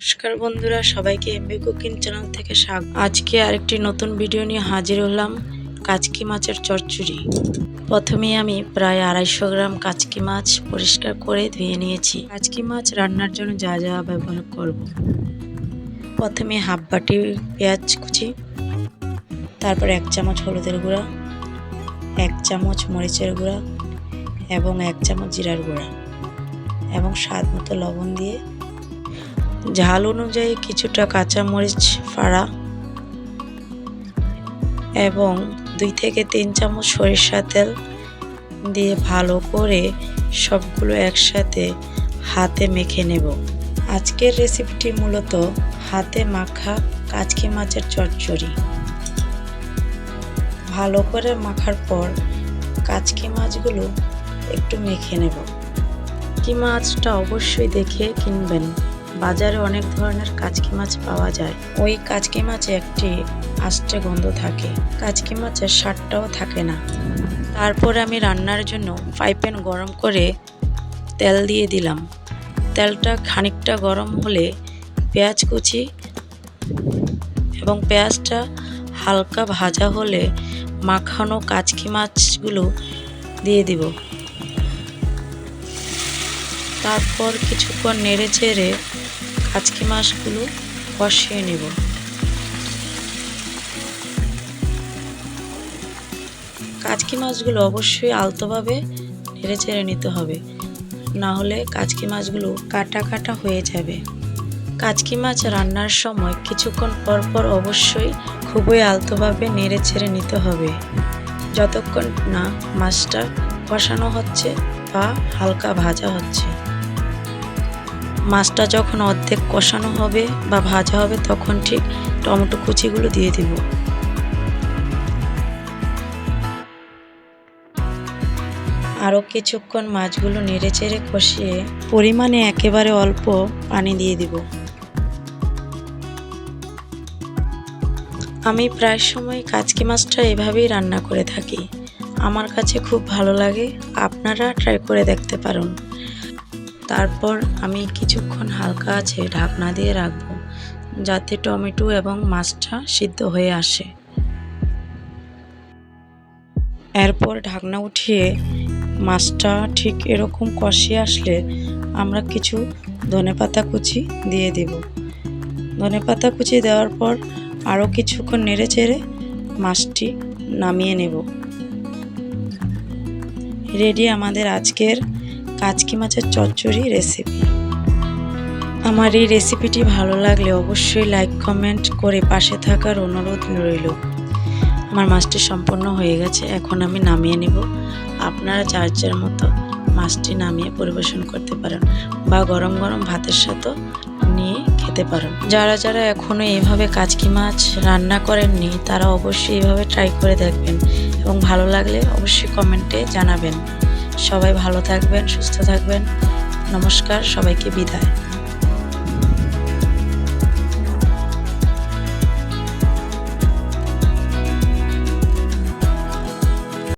নমস্কার বন্ধুরা, সবাইকে এমবি কুকিং চ্যানেল থেকে স্বাগত। আজকে আরেকটি নতুন ভিডিও নিয়ে হাজির হলাম কাচকি মাছের চচ্চড়ি। প্রথমে আমি প্রায় আড়াইশো গ্রাম কাচকি মাছ পরিষ্কার করে ধুয়ে নিয়েছি। কাচকি মাছ রান্নার জন্য যা যা ব্যবহার করব। প্রথমে হাফ বাটি পেঁয়াজ কুচি, তারপর এক চামচ হলুদের গুঁড়া, এক চামচ মরিচের গুঁড়া এবং এক চামচ জিরার গুঁড়া এবং স্বাদ মতো লবণ দিয়ে ঝাল অনুযায়ী কিছুটা কাঁচামরিচ ফাড়া এবং দুই থেকে তিন চামচ সরিষা তেল দিয়ে ভালো করে সবগুলো একসাথে হাতে মেখে নেব। আজকের রেসিপিটি মূলত হাতে মাখা কাচকি মাছের চচ্চড়ি। ভালো করে মাখার পর কাচকি মাছগুলো একটু মেখে নেব। কি মাছটা অবশ্যই দেখে কিনবেন। বাজারে অনেক ধরনের কাচকি মাছ পাওয়া যায়। ওই কাচকি মাছে একটি আষ্টে গন্ধ থাকে। কাচকি মাছের স্বাদটাও থাকে না। তারপর আমি রান্নার জন্য ফ্রাই প্যান গরম করে তেল দিয়ে দিলাম। তেলটা খানিকটা গরম হলে পেঁয়াজ কুচি এবং পেঁয়াজটা হালকা ভাজা হলে মাখানো কাচকি মাছগুলো দিয়ে দিব। তারপর কিছুক্ষণ নেড়ে চেড়ে কাচকি মাছগুলো কষিয়ে নেব। কাচকি মাছগুলো অবশ্যই আলতোভাবে নেড়ে চেড়ে নিতে হবে। না হলে কাচকি মাছগুলো কাটা কাটা হয়ে যাবে। কাচকি মাছ রান্নার সময় কিছুক্ষণ পর পর অবশ্যই খুবই আলতোভাবে নেড়ে ছেড়ে নিতে হবে। যতক্ষণ না মাছটা কষানো হচ্ছে বা হালকা ভাজা হচ্ছে। মাছটা যখন অর্ধেক কষানো হবে বা ভাজা হবে, তখন ঠিক টমেটো কুচিগুলো দিয়ে দিব। আরও কিছুক্ষণ মাছগুলো নেড়ে চেড়ে কষিয়ে পরিমাণে একেবারে অল্প পানি দিয়ে দিব। আমি প্রায় সময় কাচকি মাছটা এভাবেই রান্না করে থাকি। আমার কাছে খুব ভালো লাগে, আপনারা ট্রাই করে দেখতে পারেন। তারপর আমি কিছুক্ষণ হালকা আছে ঢাকনা দিয়ে রাখব, যাতে টমেটো এবং মাছটা সিদ্ধ হয়ে আসে। এরপর ঢাকনা উঠিয়ে মাছটা ঠিক এরকম কষিয়ে আসলে আমরা কিছু ধনেপাতা কুচি দিয়ে দেব। ধনেপাতা কুচি দেওয়ার পর আরও কিছুক্ষণ নেড়ে চেড়ে মাছটি নামিয়ে নেব। রেডি আমাদের আজকের কাচকি মাছের চচ্চড়ি রেসিপি আমার এই রেসিপিটি ভালো লাগলে অবশ্যই লাইক কমেন্ট করে পাশে থাকার অনুরোধ রইল। আমার মাছটি সম্পূর্ণ হয়ে গেছে, এখন আমি নামিয়ে নিব। আপনারা যার যার মতো মাছটি নামিয়ে পরিবেশন করতে পারেন বা গরম গরম ভাতের সাথেও নিয়ে খেতে পারেন। যারা যারা এখনও এইভাবে কাচকি মাছ রান্না করেননি, তারা অবশ্যই এইভাবে ট্রাই করে দেখবেন এবং ভালো লাগলে অবশ্যই কমেন্টে জানাবেন। সবাই ভালো থাকবেন সুস্থ থাকবেন। নমস্কার সবাইকে বিদায়।